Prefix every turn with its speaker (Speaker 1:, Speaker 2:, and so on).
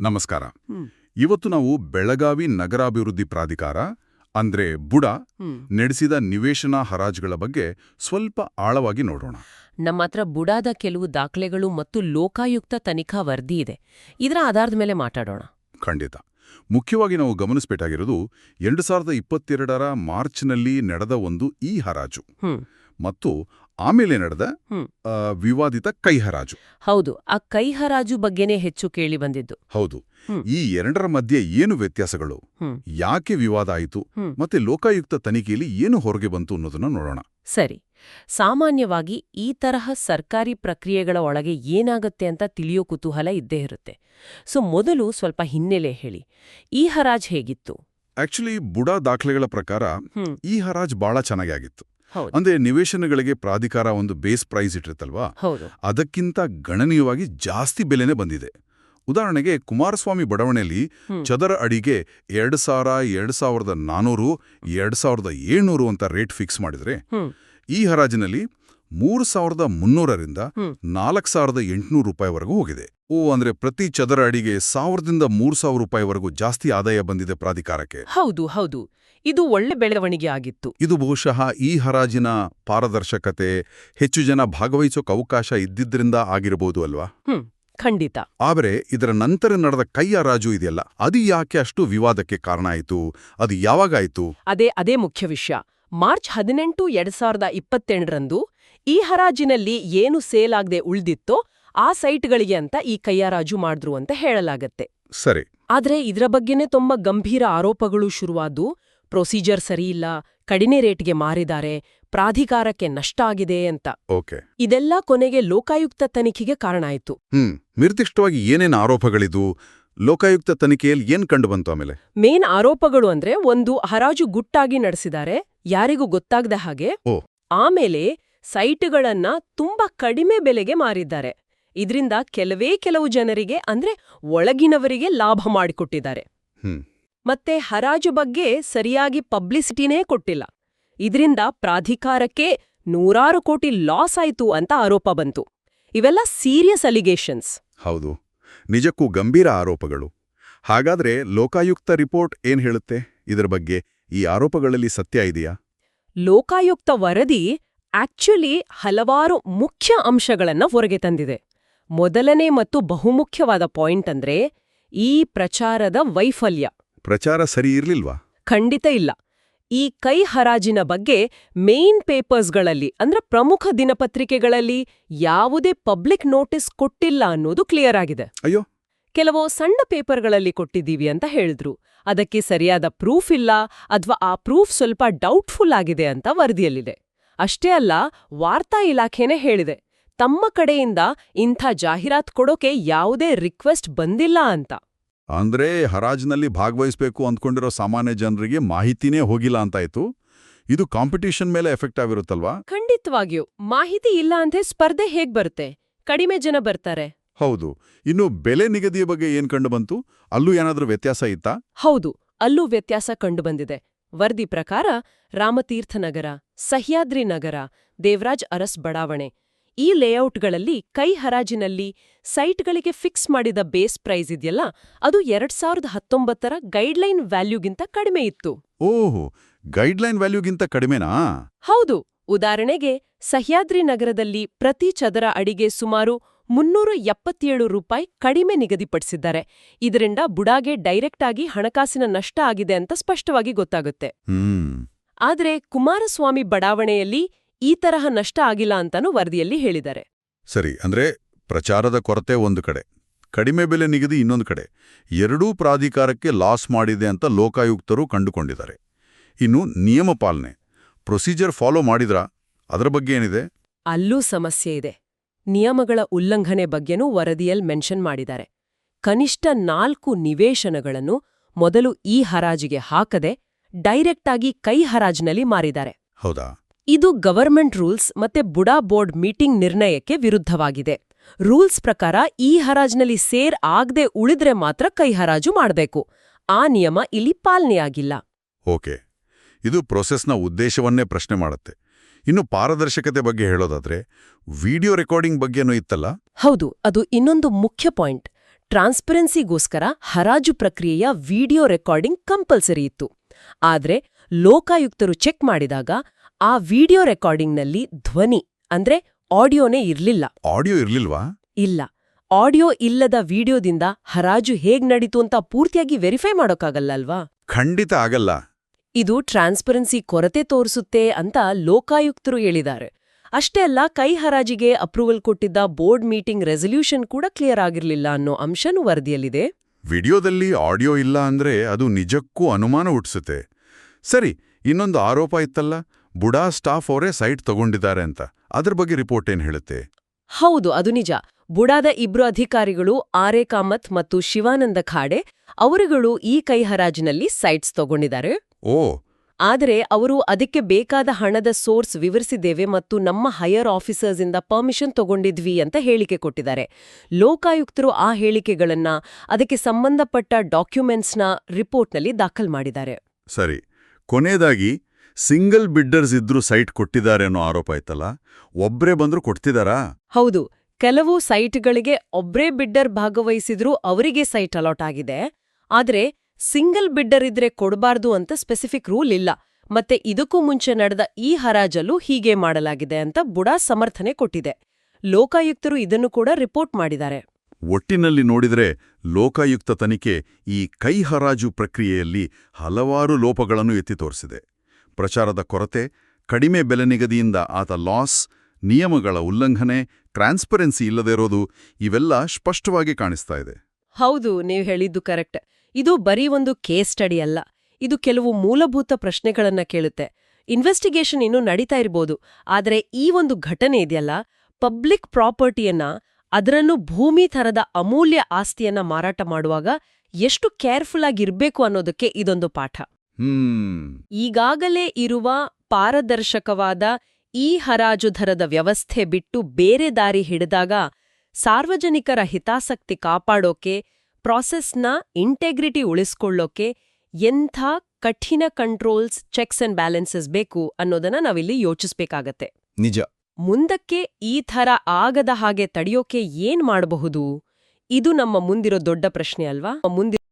Speaker 1: ನಮಸ್ಕಾರ. ಇವತ್ತು ನಾವು ಬೆಳಗಾವಿ ನಗರಾಭಿವೃದ್ಧಿ ಪ್ರಾಧಿಕಾರ ಅಂದ್ರೆ ಬುಡ ನಡೆಸಿದ ನಿವೇಶನ ಹರಾಜುಗಳ ಬಗ್ಗೆ ಸ್ವಲ್ಪ ಆಳವಾಗಿ ನೋಡೋಣ.
Speaker 2: ನಮ್ಮ ಹತ್ರ ಬುಡಾದ ಕೆಲವು ದಾಖಲೆಗಳು ಮತ್ತು ಲೋಕಾಯುಕ್ತ ತನಿಖಾ ವರದಿ ಇದೆ. ಇದರ ಆಧಾರದ ಮೇಲೆ ಮಾತಾಡೋಣ.
Speaker 1: ಖಂಡಿತ. ಮುಖ್ಯವಾಗಿ ನಾವು ಗಮನಿಸಬೇಕಾಗಿರೋದು ಎರಡು ಸಾವಿರದ ಇಪ್ಪತ್ತೆರಡರ ಮಾರ್ಚ್ನಲ್ಲಿ ನಡೆದ ಒಂದು ಈ ಹರಾಜು. ಮತ್ತು ಆಮೇಲೆ ನಡೆದ ವಿವಾದಿತ ಕೈಹರಾಜು.
Speaker 2: ಹೌದು ಆ ಕೈಹರಾಜು ಬಗ್ಗೆನೇ ಹೆಚ್ಚು ಕೇಳಿ ಬಂದಿದ್ದು.
Speaker 1: ಹೌದು. ಈ ಎರಡರ ಮಧ್ಯೆ ಏನು ವ್ಯತ್ಯಾಸಗಳು? ಯಾಕೆ ವಿವಾದ ಆಯಿತು? ಮತ್ತೆ ಲೋಕಾಯುಕ್ತ ತನಿಖೆಯಲ್ಲಿ ಏನು ಹೊರಗೆ ಬಂತು ಅನ್ನೋದನ್ನ ನೋಡೋಣ.
Speaker 2: ಸರಿ. ಸಾಮಾನ್ಯವಾಗಿ ಈ ತರಹ ಸರ್ಕಾರಿ ಪ್ರಕ್ರಿಯೆಗಳ ಒಳಗೆ ಏನಾಗುತ್ತೆ ಅಂತ ತಿಳಿಯೋ ಕುತೂಹಲ ಇದ್ದೇ ಇರುತ್ತೆ. ಸೊ ಮೊದಲು ಸ್ವಲ್ಪ ಹಿನ್ನೆಲೆ ಹೇಳಿ. ಈ ಹರಾಜ್ ಹೇಗಿತ್ತು?
Speaker 1: ಆಕ್ಚುಲಿ ಬುಡಾ ದಾಖಲೆಗಳ ಪ್ರಕಾರ ಈ ಹರಾಜ್ ಬಹಳ ಚೆನ್ನಾಗಿ ಆಗಿತ್ತು. ಅಂದ್ರೆ ನಿವೇಶನಗಳಿಗೆ ಪ್ರಾಧಿಕಾರ ಒಂದು ಬೇಸ್ ಪ್ರೈಸ್ ಇಟ್ಟಿರುತ್ತಲ್ವಾ? ಅದಕ್ಕಿಂತ ಗಣನೀಯವಾಗಿ ಜಾಸ್ತಿ ಬೆಲೆನೇ ಬಂದಿದೆ. ಉದಾಹರಣೆಗೆ ಕುಮಾರಸ್ವಾಮಿ ಬಡಾವಣೆಯಲ್ಲಿ ಚದರ ಅಡಿಗೆ ಎರಡು ಸಾವಿರ ಎರಡು ಸಾವಿರದ ನಾನೂರು ಎರಡು ಸಾವಿರದ ಏಳ್ನೂರು ಅಂತ ರೇಟ್ ಫಿಕ್ಸ್ ಮಾಡಿದ್ರೆ ಈ ಹರಾಜಿನಲ್ಲಿ ಮೂರು ಸಾವಿರದ ಮುನ್ನೂರರಿಂದ
Speaker 2: ನಾಲ್ಕ್
Speaker 1: ನಾಲ್ಕು ಸಾವಿರದ ಎಂಟುನೂರು ರೂಪಾಯಿವರೆಗೂ ಹೋಗಿದೆ. ಓ ಅಂದ್ರೆ ಪ್ರತಿ ಚದರ ಅಡಿಗೆ ಸಾವಿರದಿಂದ ಮೂರು ಸಾವಿರ ರೂಪಾಯಿವರೆಗೂ ಜಾಸ್ತಿ ಆದಾಯ ಬಂದಿದೆ ಪ್ರಾಧಿಕಾರಕ್ಕೆ.
Speaker 2: ಹೌದು ಹೌದು. ಇದು ಒಳ್ಳೆ ಬೆಳವಣಿಗೆ ಆಗಿತ್ತು.
Speaker 1: ಇದು ಬಹುಶಃ ಈ ಹರಾಜಿನ ಪಾರದರ್ಶಕತೆ ಹೆಚ್ಚು ಜನ ಭಾಗವಹಿಸೋಕೆ ಅವಕಾಶ ಇದ್ದಿದ್ರಿಂದ ಆಗಿರಬಹುದು ಅಲ್ವಾ?
Speaker 2: ಹ್ಮ್ ಖಂಡಿತ.
Speaker 1: ಆದರೆ ಇದರ ನಂತರ ನಡೆದ ಕೈ ಹರಾಜು ಇದೆಯಲ್ಲ ಅದು ಯಾಕೆ ಅಷ್ಟು ವಿವಾದಕ್ಕೆ ಕಾರಣ ಆಯಿತು? ಅದು ಯಾವಾಗಾಯಿತು
Speaker 2: ಅದೇ ಅದೇ ಮುಖ್ಯ ವಿಷಯ. ಮಾರ್ಚ್ ಹದಿನೆಂಟು ಎರಡ್ ಸಾವಿರದ ಇಪ್ಪತ್ತೆಂಟರಂದು ಈ ಹರಾಜಿನಲ್ಲಿ ಏನು ಸೇಲ್ ಆಗದೆ ಉಳ್ದಿತ್ತೋ ಆ ಸೈಟ್ಗಳಿಗೆ ಅಂತ ಈ ಕೈಯರಾಜು ಮಾಡಿದ್ರು ಅಂತ ಹೇಳಲಾಗತ್ತೆ.
Speaker 1: ಸರಿ.
Speaker 2: ಆದ್ರೆ ಇದರ ಬಗ್ಗೆನೇ ತುಂಬಾ ಗಂಭೀರ ಆರೋಪಗಳು ಶುರುವಾದ್ದು ಪ್ರೊಸೀಜರ್ ಸರಿಯಿಲ್ಲ ಕಡಿಮೆ ರೇಟ್ಗೆ ಮಾರಿದ್ದಾರೆ ಪ್ರಾಧಿಕಾರಕ್ಕೆ ನಷ್ಟ ಆಗಿದೆ ಅಂತ.
Speaker 1: ಓಕೆ.
Speaker 2: ಇದೆಲ್ಲ ಕೊನೆಗೆ ಲೋಕಾಯುಕ್ತ ತನಿಖೆಗೆ ಕಾರಣ ಆಯಿತು.
Speaker 1: ಹ್ಮ್ ನಿರ್ದಿಷ್ಟವಾಗಿ ಏನೇನು ಆರೋಪಗಳಿದು ಲೋಕಾಯುಕ್ತ ತನಿಖೆಯಲ್ಲಿ ಏನ್ ಕಂಡು ಬಂತು ಆಮೇಲೆ?
Speaker 2: ಮೇನ್ ಆರೋಪಗಳು ಅಂದ್ರೆ ಒಂದು ಹರಾಜು ಗುಟ್ಟಾಗಿ ನಡೆಸಿದ್ದಾರೆ ಯಾರಿಗೂ ಗೊತ್ತಾಗದ ಹಾಗೆ
Speaker 1: ಓ.
Speaker 2: ಆಮೇಲೆ ಸೈಟ್ಗಳನ್ನ ತುಂಬಾ ಕಡಿಮೆ ಬೆಲೆಗೆ ಮಾರಿದ್ದಾರೆ. ಇದರಿಂದ ಕೆಲವೇ ಕೆಲವು ಜನರಿಗೆ ಅಂದ್ರೆ ಒಳಗಿನವರಿಗೆ ಲಾಭ ಮಾಡಿಕೊಟ್ಟಿದ್ದಾರೆ.
Speaker 1: ಹ್ಮ್.
Speaker 2: ಮತ್ತೆ ಹರಾಜು ಬಗ್ಗೆ ಸರಿಯಾಗಿ ಪಬ್ಲಿಸಿಟಿನೇ ಕೊಟ್ಟಿಲ್ಲ. ಇದರಿಂದ ಪ್ರಾಧಿಕಾರಕ್ಕೆ ನೂರಾರು ಕೋಟಿ ಲಾಸ್ ಆಯಿತು ಅಂತ ಆರೋಪ ಬಂತು. ಇವೆಲ್ಲ ಸೀರಿಯಸ್ ಅಲಿಗೇಷನ್ಸ್.
Speaker 1: ಹೌದು. ನಿಜಕ್ಕೂ ಗಂಭೀರ ಆರೋಪಗಳು. ಹಾಗಾದ್ರೆ ಲೋಕಾಯುಕ್ತ ರಿಪೋರ್ಟ್ ಏನ್ ಹೇಳುತ್ತೆ? ಇದರ ಬಗ್ಗೆ ಈ ಆರೋಪಗಳಲ್ಲಿ ಸತ್ಯ ಇದೆಯಾ?
Speaker 2: ಲೋಕಾಯುಕ್ತ ವರದಿ ಆಕ್ಚುಲಿ ಹಲವಾರು ಮುಖ್ಯ ಅಂಶಗಳನ್ನ ಹೊರಗೆ ತಂದಿದೆ. ಮೊದಲನೇ ಮತ್ತು ಬಹುಮುಖ್ಯವಾದ ಪಾಯಿಂಟ್ ಅಂದ್ರೆ ಈ ಪ್ರಚಾರದ ವೈಫಲ್ಯ.
Speaker 1: ಪ್ರಚಾರ ಸರಿ ಇರ್ಲಿಲ್ವಾ?
Speaker 2: ಖಂಡಿತ ಇಲ್ಲ. ಈ ಕೈ ಹರಾಜಿನ ಬಗ್ಗೆ ಮೇನ್ ಪೇಪರ್ಸ್ಗಳಲ್ಲಿ ಅಂದ್ರೆ ಪ್ರಮುಖ ದಿನಪತ್ರಿಕೆಗಳಲ್ಲಿ ಯಾವುದೇ ಪಬ್ಲಿಕ್ ನೋಟಿಸ್ ಕೊಟ್ಟಿಲ್ಲ ಅನ್ನೋದು ಕ್ಲಿಯರ್ ಆಗಿದೆ.
Speaker 1: ಅಯ್ಯೋ!
Speaker 2: ಕೆಲವು ಸಣ್ಣ ಪೇಪರ್ಗಳಲ್ಲಿ ಕೊಟ್ಟಿದ್ದೀವಿ ಅಂತ ಹೇಳಿದ್ರು. ಅದಕ್ಕೆ ಸರಿಯಾದ ಪ್ರೂಫ್ ಇಲ್ಲ ಅಥವಾ ಆ ಪ್ರೂಫ್ ಸ್ವಲ್ಪ ಡೌಟ್ಫುಲ್ ಆಗಿದೆ ಅಂತ ವರದಿಯಲ್ಲಿದೆ. ಅಷ್ಟೇ ಅಲ್ಲ ವಾರ್ತಾ ಇಲಾಖೆನೇ ಹೇಳಿದೆ ತಮ್ಮ ಕಡೆಯಿಂದ ಇಂಥ ಜಾಹೀರಾತ್ ಕೊಡೋಕೆ ಯಾವುದೇ ರಿಕ್ವೆಸ್ಟ್ ಬಂದಿಲ್ಲ ಅಂತ.
Speaker 1: ಅಂದ್ರೆ ಹರಾಜ್ನಲ್ಲಿ ಭಾಗವಹಿಸಬೇಕು ಅಂದ್ಕೊಂಡಿರೋ ಸಾಮಾನ್ಯ ಜನರಿಗೆ ಮಾಹಿತಿನೇ ಹೋಗಿಲ್ಲ ಅಂತಾಯ್ತು. ಇದು ಕಾಂಪಿಟೇಷನ್ ಮೇಲೆ ಎಫೆಕ್ಟ್ ಆಗಿರುತ್ತಲ್ವಾ?
Speaker 2: ಖಂಡಿತವಾಗಿಯೂ. ಮಾಹಿತಿ ಇಲ್ಲ ಅಂದ್ರೆ ಸ್ಪರ್ಧೆ ಹೇಗ್ ಬರುತ್ತೆ? ಕಡಿಮೆ ಜನ ಬರ್ತಾರೆ.
Speaker 1: ಹೌದು. ಇನ್ನು ಬೆಲೆ ನಿಗದಿಯ ಬಗ್ಗೆ ಏನ್ ಕಂಡು ಬಂತು? ಅಲ್ಲೂ ಏನಾದ್ರೂ ವ್ಯತ್ಯಾಸ ಇತ್ತಾ?
Speaker 2: ಹೌದು. ಅಲ್ಲೂ ವ್ಯತ್ಯಾಸ ಕಂಡುಬಂದಿದೆ ವರದಿ ಪ್ರಕಾರ ರಾಮತೀರ್ಥ ನಗರ ಸಹ್ಯಾದ್ರಿ ನಗರ ದೇವರಾಜ್ ಅರಸ್ ಬಡಾವಣೆ. ಈ ಲೇಔಟ್ಗಳಲ್ಲಿ ಕೈ ಹರಾಜಿನಲ್ಲಿ ಸೈಟ್ಗಳಿಗೆ ಫಿಕ್ಸ್ ಮಾಡಿದ ಬೇಸ್ ಪ್ರೈಸ್ ಇದೆಯಲ್ಲ ಅದು ಎರಡ್ ಸಾವಿರದ ಹತ್ತೊಂಬತ್ತರ ಗೈಡ್ಲೈನ್ ವ್ಯಾಲ್ಯೂಗಿಂತ ಕಡಿಮೆ ಇತ್ತು.
Speaker 1: ಓಹ್ ಗೈಡ್ಲೈನ್ ವ್ಯಾಲ್ಯೂಗಿಂತ ಕಡಿಮೆನಾ?
Speaker 2: ಹೌದು ಉದಾಹರಣೆಗೆ ಸಹ್ಯಾದ್ರಿ ನಗರದಲ್ಲಿ ಪ್ರತಿ ಚದರ ಅಡಿಗೆ ಸುಮಾರು ಮುನ್ನೂರ ಎಪ್ಪತ್ತೇಳು ರೂಪಾಯಿ ಕಡಿಮೆ ನಿಗದಿಪಡಿಸಿದ್ದಾರೆ. ಇದರಿಂದ ಬುಡಾಗೆ ಡೈರೆಕ್ಟ್ ಆಗಿ ಹಣಕಾಸಿನ ನಷ್ಟ ಆಗಿದೆ ಅಂತ ಸ್ಪಷ್ಟವಾಗಿ ಗೊತ್ತಾಗುತ್ತೆ.
Speaker 1: ಆದರೆ
Speaker 2: ಆದ್ರೆ ಕುಮಾರಸ್ವಾಮಿ ಬಡಾವಣೆಯಲ್ಲಿ ಈ ತರಹ ನಷ್ಟ ಆಗಿಲ್ಲ ಅಂತಾನೂ ವರದಿಯಲ್ಲಿ ಹೇಳಿದ್ದಾರೆ.
Speaker 1: ಸರಿ ಅಂದ್ರೆ ಪ್ರಚಾರದ ಕೊರತೆ ಒಂದು ಕಡೆ ಕಡಿಮೆ ಬೆಲೆ ನಿಗದಿ ಇನ್ನೊಂದು ಕಡೆ ಎರಡೂ ಪ್ರಾಧಿಕಾರಕ್ಕೆ ಲಾಸ್ ಮಾಡಿದೆ ಅಂತ ಲೋಕಾಯುಕ್ತರು ಕಂಡುಕೊಂಡಿದ್ದಾರೆ. ಇನ್ನು ನಿಯಮ ಪಾಲನೆ ಪ್ರೊಸೀಜರ್ ಫಾಲೋ ಮಾಡಿದ್ರಾ? ಅದರ ಬಗ್ಗೆ ಏನಿದೆ?
Speaker 2: ಅಲ್ಲೂ ಸಮಸ್ಯೆ ಇದೆ. ನಿಯಮಗಳ ಉಲ್ಲಂಘನೆ ಬಗ್ಗೆನೂ ವರದಿಯಲ್ಲಿ ಮೆನ್ಷನ್ ಮಾಡಿದ್ದಾರೆ. ಕನಿಷ್ಠ ನಾಲ್ಕು ನಿವೇಶನಗಳನ್ನು ಮೊದಲು ಈ ಹರಾಜಿಗೆ ಹಾಕದೆ ಡೈರೆಕ್ಟಾಗಿ ಕೈ ಹರಾಜ್ನಲ್ಲಿ ಮಾರಿದ್ದಾರೆ.
Speaker 1: ಹೌದಾ?
Speaker 2: ಇದು ಗವರ್ಮೆಂಟ್ ರೂಲ್ಸ್ ಮತ್ತೆ ಬುಡಾ ಬೋರ್ಡ್ ಮೀಟಿಂಗ್ ನಿರ್ಣಯಕ್ಕೆ ವಿರುದ್ಧವಾಗಿದೆ. ರೂಲ್ಸ್ ಪ್ರಕಾರ ಈ ಹರಾಜಿನಲ್ಲಿ ಸೇರ್ ಆಗದೆ ಉಳಿದ್ರೆ ಮಾತ್ರ ಕೈ ಹರಾಜು ಮಾಡಬೇಕು. ಆ ನಿಯಮ ಇಲ್ಲಿ ಪಾಲನೆಯಾಗಿಲ್ಲ.
Speaker 1: ಓಕೆ. ಇದು ಪ್ರೊಸೆಸ್ನ ಉದ್ದೇಶವನ್ನೇ ಪ್ರಶ್ನೆ ಮಾಡುತ್ತೆ. ಇನ್ನು ಪಾರದರ್ಶಕತೆ ಬಗ್ಗೆ ಹೇಳೋದಾದ್ರೆ ವಿಡಿಯೋ ರೆಕಾರ್ಡಿಂಗ್ ಬಗ್ಗೆನೂ ಇತ್ತಲ್ಲ?
Speaker 2: ಹೌದು ಅದು ಇನ್ನೊಂದು ಮುಖ್ಯ ಪಾಯಿಂಟ್. ಟ್ರಾನ್ಸ್ಪರೆನ್ಸಿಗೋಸ್ಕರ ಹರಾಜು ಪ್ರಕ್ರಿಯೆಯ ವಿಡಿಯೋ ರೆಕಾರ್ಡಿಂಗ್ ಕಂಪಲ್ಸರಿ ಇತ್ತು. ಆದ್ರೆ ಲೋಕಾಯುಕ್ತರು ಚೆಕ್ ಮಾಡಿದಾಗ ಆ ವಿಡಿಯೋ ರೆಕಾರ್ಡಿಂಗ್ನಲ್ಲಿ ಧ್ವನಿ ಅಂದ್ರೆ ಆಡಿಯೋನೇ ಇರ್ಲಿಲ್ಲ.
Speaker 1: ಆಡಿಯೋ ಇರ್ಲಿಲ್ವಾ?
Speaker 2: ಇಲ್ಲ. ಆಡಿಯೋ ಇಲ್ಲದ ವಿಡಿಯೋದಿಂದ ಹರಾಜು ಹೇಗ್ ನಡೀತು ಅಂತ ಪೂರ್ತಿಯಾಗಿ ವೆರಿಫೈ ಮಾಡೋಕ್ಕಾಗಲ್ಲ ಅಲ್ವಾ
Speaker 1: ಖಂಡಿತ ಆಗಲ್ಲ.
Speaker 2: ಇದು ಟ್ರಾನ್ಸ್ಪರೆನ್ಸಿ ಕೊರತೆ ತೋರಿಸುತ್ತೆ ಅಂತ ಲೋಕಾಯುಕ್ತರು ಹೇಳಿದ್ದಾರೆ. ಅಷ್ಟೇ ಅಲ್ಲ ಕೈ ಹರಾಜಿಗೆ ಅಪ್ರೂವಲ್ ಕೊಟ್ಟಿದ್ದ ಬೋರ್ಡ್ ಮೀಟಿಂಗ್ ರೆಸಲ್ಯೂಷನ್ ಕೂಡ ಕ್ಲಿಯರ್ ಆಗಿರ್ಲಿಲ್ಲ ಅನ್ನೋ ಅಂಶನೂ ವರದಿಯಲ್ಲಿದೆ.
Speaker 1: ವಿಡಿಯೋದಲ್ಲಿ ಆಡಿಯೋ ಇಲ್ಲ ಅಂದ್ರೆ ಅದು ನಿಜಕ್ಕೂ ಅನುಮಾನ ಹುಟ್ಟಿಸುತ್ತೆ. ಸರಿ ಇನ್ನೊಂದು ಆರೋಪ ಇತ್ತಲ್ಲ? ಬುಡಾ ಸ್ಟಾಫ್ ಅವರೇ ಸೈಟ್ ತಗೊಂಡಿದ್ದಾರೆ ಅಂತ. ಅದ್ರ ಬಗ್ಗೆ ರಿಪೋರ್ಟ್ ಏನ್ ಹೇಳುತ್ತೆ?
Speaker 2: ಹೌದು ಅದು ನಿಜ. ಬುಡಾದ ಇಬ್ರು ಅಧಿಕಾರಿಗಳು ಆರೆ ಕಾಮತ್ ಮತ್ತು ಶಿವಾನಂದ ಖಾಡೆ ಅವರುಗಳು ಈ ಕೈ ಹರಾಜಿನಲ್ಲಿ ಸೈಟ್ಸ್ ತಗೊಂಡಿದ್ದಾರೆ.
Speaker 1: ಓ.
Speaker 2: ಆದರೆ ಅವರು ಅದಕ್ಕೆ ಬೇಕಾದ ಹಣದ ಸೋರ್ಸ್ ವಿವರಿಸಿದ್ದೇವೆ ಮತ್ತು ನಮ್ಮ ಹೈಯರ್ ಆಫೀಸರ್ಸ್ ಇಂದ ಪರ್ಮಿಷನ್ ತಗೊಂಡಿದ್ವಿ ಅಂತ ಹೇಳಿಕೆ ಕೊಟ್ಟಿದ್ದಾರೆ. ಲೋಕಾಯುಕ್ತರು ಆ ಹೇಳಿಕೆಗಳನ್ನ ಅದಕ್ಕೆ ಸಂಬಂಧಪಟ್ಟ ಡಾಕ್ಯುಮೆಂಟ್ಸ್ನ ರಿಪೋರ್ಟ್ನಲ್ಲಿ ದಾಖಲ್ ಮಾಡಿದ್ದಾರೆ.
Speaker 1: ಸರಿ. ಕೊನೆಯದಾಗಿ ಸಿಂಗಲ್ ಬಿಡ್ಡರ್ಸ್ ಇದ್ರೂ ಸೈಟ್ ಕೊಟ್ಟಿದ್ದಾರೆ ಅನ್ನೋ ಆರೋಪ ಐತಲ್ಲ ಒಬ್ರೇ ಬಂದ್ರು ಕೊಡ್ತಿದಾರಾ?
Speaker 2: ಹೌದು. ಕೆಲವು ಸೈಟ್ಗಳಿಗೆ ಒಬ್ರೇ ಬಿಡ್ಡರ್ ಭಾಗವಹಿಸಿದ್ರೂ ಅವರಿಗೆ ಸೈಟ್ ಅಲಾಟ್ ಆಗಿದೆ. ಆದ್ರೆ ಸಿಂಗಲ್ ಬಿಡ್ಡರ್ ಇದ್ರೆ ಕೊಡಬಾರ್ದು ಅಂತ ಸ್ಪೆಸಿಫಿಕ್ ರೂಲ್ ಇಲ್ಲ. ಮತ್ತೆ ಇದಕ್ಕೂ ಮುಂಚೆ ನಡೆದ ಈ ಹರಾಜಲ್ಲೂ ಹೀಗೆ ಮಾಡಲಾಗಿದೆ ಅಂತ ಬುಡಾ ಸಮರ್ಥನೆ ಕೊಟ್ಟಿದೆ. ಲೋಕಾಯುಕ್ತರು ಇದನ್ನು ಕೂಡ ರಿಪೋರ್ಟ್ ಮಾಡಿದ್ದಾರೆ.
Speaker 1: ಒಟ್ಟಿನಲ್ಲಿ ನೋಡಿದ್ರೆ ಲೋಕಾಯುಕ್ತ ತನಿಖೆ ಈ ಕೈ ಹರಾಜು ಪ್ರಕ್ರಿಯೆಯಲ್ಲಿ ಹಲವಾರು ಲೋಪಗಳನ್ನು ಎತ್ತಿ ತೋರಿಸಿದೆ. ಪ್ರಚಾರದ ಕೊರತೆ, ಕಡಿಮೆ ಬೆಲೆ ನಿಗದಿಯಿಂದ ಆತ ಲಾಸ್, ನಿಯಮಗಳ ಉಲ್ಲಂಘನೆ, ಟ್ರಾನ್ಸ್ಪರೆನ್ಸಿ ಇಲ್ಲದೇ ಇರೋದು ಇವೆಲ್ಲ ಸ್ಪಷ್ಟವಾಗಿ ಕಾಣಿಸ್ತಾ ಇದೆ.
Speaker 2: ಹೌದು, ನೀವು ಹೇಳಿದ್ದು ಕರೆಕ್ಟ್. ಇದು ಬರೀ ಒಂದು ಕೇಸ್ ಸ್ಟಡಿ ಅಲ್ಲ. ಇದು ಕೆಲವು ಮೂಲಭೂತ ಪ್ರಶ್ನೆಗಳನ್ನ ಕೇಳುತ್ತೆ. ಇನ್ವೆಸ್ಟಿಗೇಷನ್ ಇನ್ನೂ ನಡೀತಾ ಇರ್ಬೋದು, ಆದರೆ ಈ ಒಂದು ಘಟನೆ ಇದೆಯಲ್ಲ? ಪಬ್ಲಿಕ್ ಪ್ರಾಪರ್ಟಿಯನ್ನ ಅದರನ್ನು ಭೂಮಿ ಥರದ ಅಮೂಲ್ಯ ಆಸ್ತಿಯನ್ನ ಮಾರಾಟ ಮಾಡುವಾಗ ಎಷ್ಟು ಕೇರ್ಫುಲ್ ಆಗಿರ್ಬೇಕು ಅನ್ನೋದಕ್ಕೆ ಇದೊಂದು ಪಾಠ. ಈಗಾಗಲೇ ಇರುವ ಪಾರದರ್ಶಕವಾದ ಈ ಹರಾಜು ದರದ ವ್ಯವಸ್ಥೆ ಬಿಟ್ಟು ಬೇರೆ ದಾರಿ ಹಿಡಿದಾಗ ಸಾರ್ವಜನಿಕರ ಹಿತಾಸಕ್ತಿ ಕಾಪಾಡೋಕೆ ಪ್ರಾಸೆಸ್ನ ಇಂಟೆಗ್ರಿಟಿ ಉಳಿಸ್ಕೊಳ್ಳೋಕೆ ಎಂಥ ಕಠಿಣ ಕಂಟ್ರೋಲ್ಸ್ ಚೆಕ್ಸ್ ಅಂಡ್ ಬ್ಯಾಲೆನ್ಸಸ್ ಬೇಕು ಅನ್ನೋದನ್ನ ನಾವಿಲ್ಲಿ ಯೋಚಿಸ್ಬೇಕಾಗತ್ತೆ.
Speaker 1: ನಿಜ.
Speaker 2: ಮುಂದಕ್ಕೆ ಈ ಥರ ಆಗದ ಹಾಗೆ ತಡೆಯೋಕೆ ಏನ್ ಮಾಡಬಹುದು? ಇದು ನಮ್ಮ ಮುಂದಿರೋ ದೊಡ್ಡ ಪ್ರಶ್ನೆ ಅಲ್ವಾ? ಮುಂದಿರೋ